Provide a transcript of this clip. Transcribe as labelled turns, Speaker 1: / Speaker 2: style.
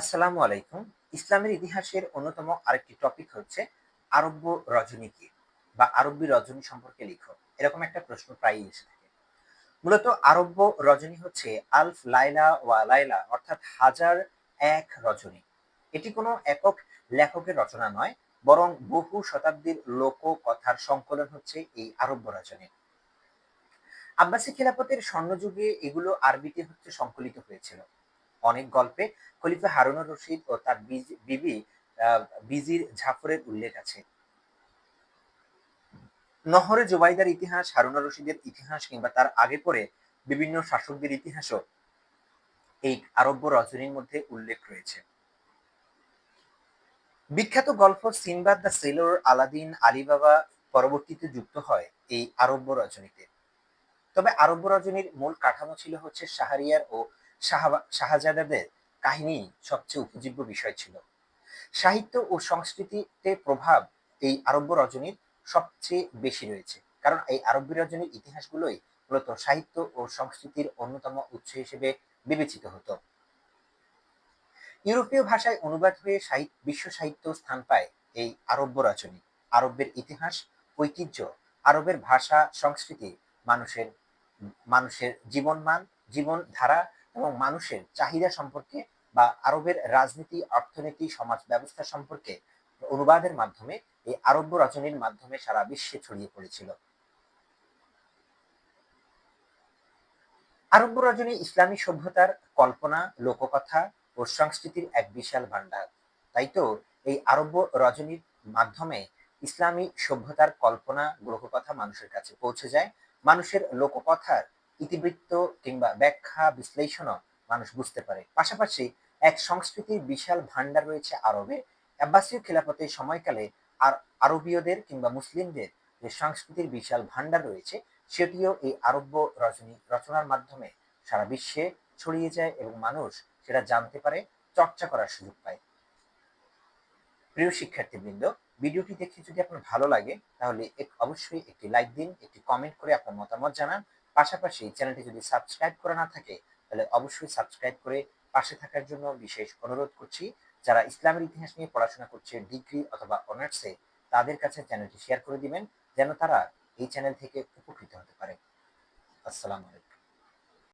Speaker 1: আসসালামু আলাইকুম। ইসলামের ইতিহাসের অন্যতম আরেকটি টপিক হচ্ছে আরব্য রজনী কি? বা আরব্যী রজনী সম্পর্কে লিখো। এরকম একটা প্রশ্ন প্রায়ই এসে থাকে। মূলত আরব্য রজনী হচ্ছে আলফ লাইলা ওয়া লাইলা, অর্থাৎ হাজার এক রজনী। এটি কোনো একক লেখকের রচনা নয়, বরং বহু শতাব্দীর লোক কথার সংকলন হচ্ছে এই আরব্য রজনী। আব্বাসী খিলাফতের স্বর্ণযুগে এগুলো আরবিতে হচ্ছে সংকলিত হয়েছিল। অনেক গল্পে খলিফা হারুনুর রশিদ ও তার বিবি বিজির ঝাফরের উল্লেখ আছে। নহরে জুবাইদার ইতিহাস, হারুনুর রশিদের ইতিহাস কিংবা তার আগে পরে বিভিন্ন শাসকদের ইতিহাসও এই আরব্য রজনীর মধ্যে উল্লেখ রয়েছে। বিখ্যাত গল্প Sinbad the sailor, Aladdin, Ali Baba পরবর্তীতে যুক্ত হয় এই আরব্য রজনীতে তবে আরব্য রজনীর মূল কাঠামো ছিল হচ্ছে শাহরিয়ার ও শাহজাদাদের কাহিনী সবচেয়ে উপজীব্য বিষয় ছিল। সাহিত্য ও সংস্কৃতিতে প্রভাব এই আরব্য রজনীর সবচেয়ে বেশি রয়েছে। কারণ এই আরব্য রজনীর ইতিহাসগুলোই মূলত সাহিত্য ও সংস্কৃতির অন্যতম উৎস হিসেবে বিবেচিত হতো। ইউরোপীয় ভাষায় অনুবাদ হয়ে বিশ্ব সাহিত্য স্থান পায় এই আরব্য রচনী আরবের ইতিহাস, ঐতিহ্য, আরবের ভাষা, সংস্কৃতি মানুষের মানুষের জীবনমান জীবনধারা এবং মানুষের চাহিদা সম্পর্কে বা আরবের রাজনীতি, অর্থনীতি, সমাজ ব্যবস্থা সম্পর্কে অনুবাদের মাধ্যমে এই আরব্য রচনীর মাধ্যমে সারা বিশ্বে ছড়িয়ে পড়েছিল। আরব্য রজনী ইসলামী সভ্যতার কল্পনা, লোককথা ও সংস্কৃতির এক বিশাল ভান্ডার তাই তো এই আরব্য রজনীর মাধ্যমে ইসলামী সভ্যতার কল্পনা লোককথা মানুষের কাছে পৌঁছে যায়। মানুষের লোককথার ইতিবৃত্ত কিংবা ব্যাখ্যা, বিশ্লেষণও মানুষ বুঝতে পারে। পাশাপাশি এক সংস্কৃতির বিশাল ভান্ডার রয়েছে আরবে আব্বাসীয় খেলাফতের সময়কালে আর আরবীয়দের কিংবা মুসলিমদের যে সংস্কৃতির বিশাল ভান্ডার রয়েছে, সেটিও এই আরব্য রজনী রচনার মাধ্যমে সারা বিশ্বে ছড়িয়ে যায় এবং মানুষ সেটা জানতে পারে, চর্চা করার সুযোগ পায়। প্রিয় শিক্ষার্থীবৃন্দ, ভিডিওটি দেখে যদি আপনার ভালো লাগে, তাহলে অবশ্যই একটি লাইক দিন, একটি কমেন্ট করে আপনার মতামত জানান। পাশাপাশি চ্যানেলটি যদি সাবস্ক্রাইব করা না থাকে, তাহলে অবশ্যই সাবস্ক্রাইব করে পাশে থাকার জন্য বিশেষ অনুরোধ করছি। যারা ইসলামের ইতিহাস নিয়ে পড়াশোনা করছে, ডিগ্রি অথবা অনার্সে তাদের কাছে চ্যানেলটি শেয়ার করে দিবেন, যেন তারা এই চ্যানেল থেকে উপকৃত হতে পারে। আসসালামু আলাইকুম।